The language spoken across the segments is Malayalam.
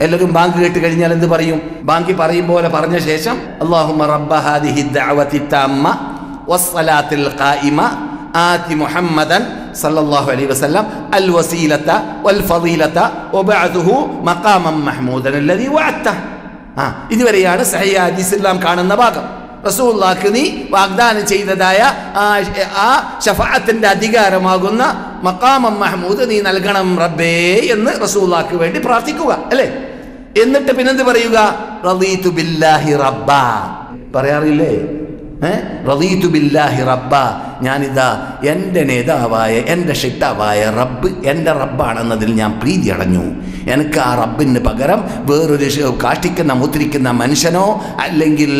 എല്ലാവരും ബാങ്ക് കേട്ട് കഴിഞ്ഞാൽ എന്ത് പറയും? ബാങ്കി പറയും പോലെ പറഞ്ഞ ശേഷം റബ്ബ ഹാദിഹി വസ്സലാത്തിൽ ഖായിമ ഇതുവരെയാണ് നാം കാണുന്ന ഭാഗം. റസൂല്ലാക്ക് നീ വാഗ്ദാനം ചെയ്തതായ ആ ഷഫാഅത്തിന്റെ അധികാരമാകുന്ന മക്കാമം മഹ്മൂദ് നീ നൽകണം റബ്ബേ എന്ന് റസൂല്ലാക്ക് വേണ്ടി പ്രാർത്ഥിക്കുക അല്ലേ? എന്നിട്ട് പിന്നെന്ത് പറയുക? ബില്ലാഹി റബ്ബ. പറയാറില്ലേ? ബില്ലാഹി റബ്ബ. ഞാനിതാ എന്റെ നേതാവായ എന്റെ ഷിട്ടാവായ റബ്ബ് എന്റെ റബ്ബാണെന്നതിൽ ഞാൻ പ്രീതി അടഞ്ഞു. എനിക്ക് ആ റബ്ബിന് പകരം വേറൊരു കാഷ്ടിക്കുന്ന മുദ്രിക്കുന്ന മനുഷ്യനോ അല്ലെങ്കിൽ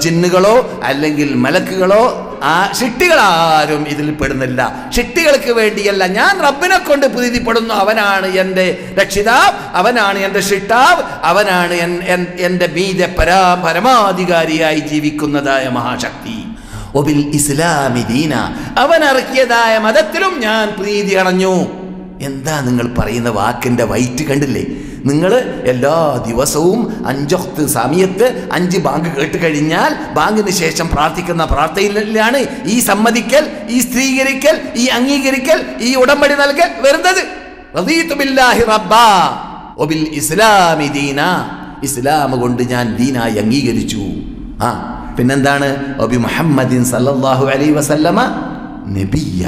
ജിന്നുകളോ അല്ലെങ്കിൽ മലക്കുകളോ ആ ശിട്ടികളാരും ഇതിൽ പെടുന്നില്ല. ശിട്ടികൾക്ക് വേണ്ടിയല്ല ഞാൻ റബ്ബിനെ കൊണ്ട് പ്രീതിപ്പെടുന്നു അവനാണ് എന്റെ രക്ഷിതാവ് അവനാണ് എന്റെ ഷിട്ടാവ് അവനാണ് എൻ- എൻ- എന്റെ മീതെ പരാ പരമാധികാരിയായി ജീവിക്കുന്നതായ മഹാശക്തി. ഒബിൽ ഇസ്ലാമി ദീന. അവൻ ഇറക്കിയതായ മതത്തിലും ഞാൻ പ്രീതി അണഞ്ഞു. എന്താ നിങ്ങൾ പറയുന്ന വാക്കിന്റെ വൈറ്റ് കണ്ടില്ലേ? നിങ്ങൾ എല്ലാ ദിവസവും അഞ്ചൊത്ത് സമയത്ത് അഞ്ച് ബാങ്ക് കേട്ട് കഴിഞ്ഞാൽ ബാങ്കിന് ശേഷം പ്രാർത്ഥിക്കുന്ന പ്രാർത്ഥനയിലാണ് ഈ സമ്മതിക്കൽ ഈ സ്ത്രീകരിക്കൽ ഈ അംഗീകരിക്കൽ ഈ ഉടമ്പടി നൽകൽ വരുന്നത്. ഇസ്ലാമി ഇസ്ലാം കൊണ്ട് ഞാൻ ദീനായി അംഗീകരിച്ചു. ആ പിന്നെന്താണ്? ഒബി മുഹമ്മദിൻ സല്ലാഹു അലൈ വസല്ലമ നബിയ.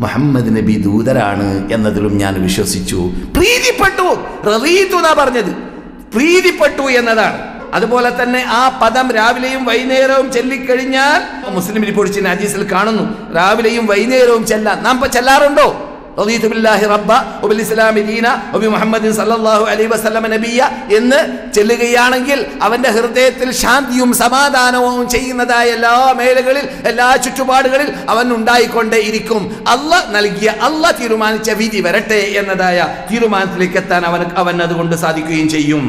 മുഹമ്മദ് നബി ദൂതരാണ് എന്നതിലും ഞാൻ വിശ്വസിച്ചു. പ്രീതിപ്പെട്ടു. റളീതു എന്നാ പറഞ്ഞത്. പ്രീതിപ്പെട്ടു എന്നതാണ്. അതുപോലെ തന്നെ ആ പദം രാവിലെയും വൈകുന്നേരവും ചൊല്ലിക്കഴിഞ്ഞാൽ മുസ്ലിം റിപ്പോർട്ട് ഹദീസിൽ കാണുന്നു. രാവിലെയും വൈകുന്നേരവും ചെല്ലാം നാം ചെല്ലാറുണ്ടോ? റളീതു ബില്ലാഹി റബ്ബ വബിൽ ദീന ഒബി മുഹമ്മദ് സല്ലല്ലാഹു അലൈഹി വസല്ലമ നബിയ എന്ന് ചെല്ലുകയാണെങ്കിൽ അവന്റെ ഹൃദയത്തിൽ ശാന്തിയും സമാധാനവും ചെയ്യുന്നതായ എല്ലാ മേഖലകളിൽ എല്ലാ ചുറ്റുപാടുകളിൽ അവൻ ഉണ്ടായിക്കൊണ്ടേ ഇരിക്കും അല്ല നൽകിയ അല്ല തീരുമാനിച്ച വിധി വരട്ടെ എന്നതായ തീരുമാനത്തിലേക്ക് എത്താൻ അവൻ അവൻ അതുകൊണ്ട് സാധിക്കുകയും ചെയ്യും.